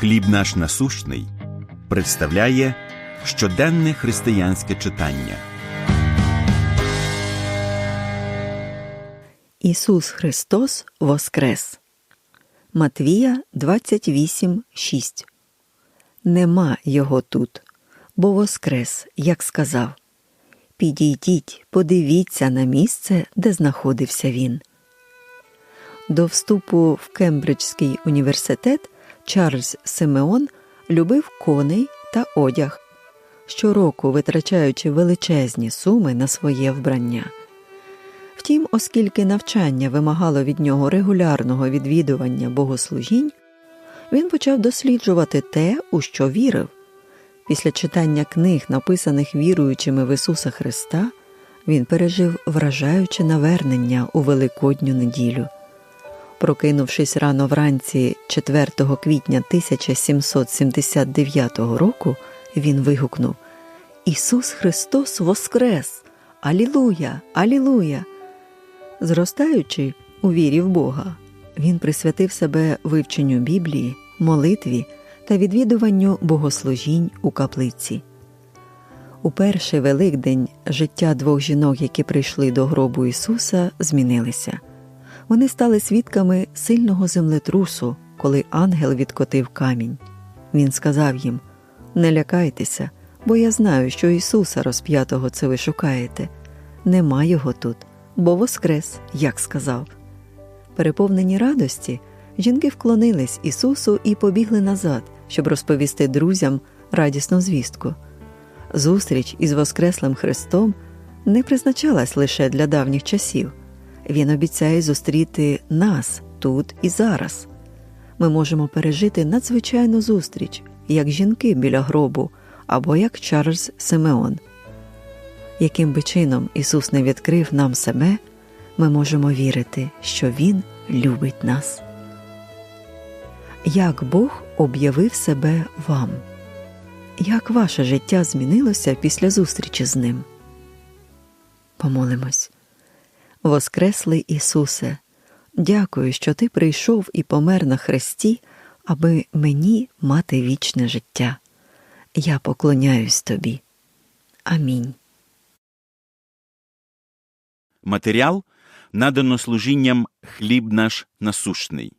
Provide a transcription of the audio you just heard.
Хліб наш насущний представляє щоденне християнське читання. Ісус Христос Воскрес. Матвія 28.6 Нема його тут, бо Воскрес, як сказав. Підійдіть, подивіться на місце, де знаходився він. До вступу в Кембриджський університет Чарльз Симеон любив коней та одяг, щороку витрачаючи величезні суми на своє вбрання. Втім, оскільки навчання вимагало від нього регулярного відвідування богослужінь, він почав досліджувати те, у що вірив. Після читання книг, написаних віруючими в Ісуса Христа, він пережив вражаюче навернення у Великодню неділю. Прокинувшись рано вранці 4 квітня 1779 року, він вигукнув Ісус Христос Воскрес! Алілуя! Алілуя! Зростаючи у вірі в Бога, він присвятив себе вивченню Біблії, молитві та відвідуванню богослужінь у каплиці. У перший Великдень життя двох жінок, які прийшли до гробу Ісуса, змінилися. Вони стали свідками сильного землетрусу, коли ангел відкотив камінь. Він сказав їм: Не лякайтеся, бо я знаю, що Ісуса розп'ятого це ви шукаєте. Нема його тут, бо воскрес, як сказав. Переповнені радості, жінки вклонились Ісусу і побігли назад, щоб розповісти друзям радісну звістку. Зустріч із Воскреслим Христом не призначалась лише для давніх часів. Він обіцяє зустріти нас тут і зараз. Ми можемо пережити надзвичайну зустріч, як жінки біля гробу або як Чарльз Симеон. Яким би чином Ісус не відкрив нам себе, ми можемо вірити, що Він любить нас. Як Бог об'явив себе вам? Як ваше життя змінилося після зустрічі з Ним? Помолимось. Воскреслий Ісусе, дякую, що Ти прийшов і помер на хресті, аби мені мати вічне життя. Я поклоняюсь Тобі. Амінь. Матеріал надано служінням Хліб наш насущний.